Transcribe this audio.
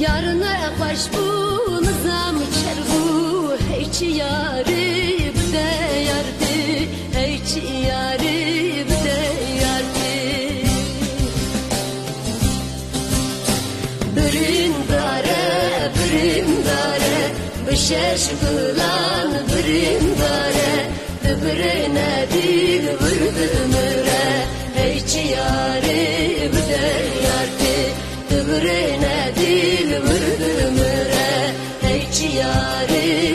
Yarına baş bu nizam içer. Bu Heyçi yarib de yardi Heyçi yarib de yardi Birin dare, birin dare. Bişeş kılan birin dare. Birin ciğerim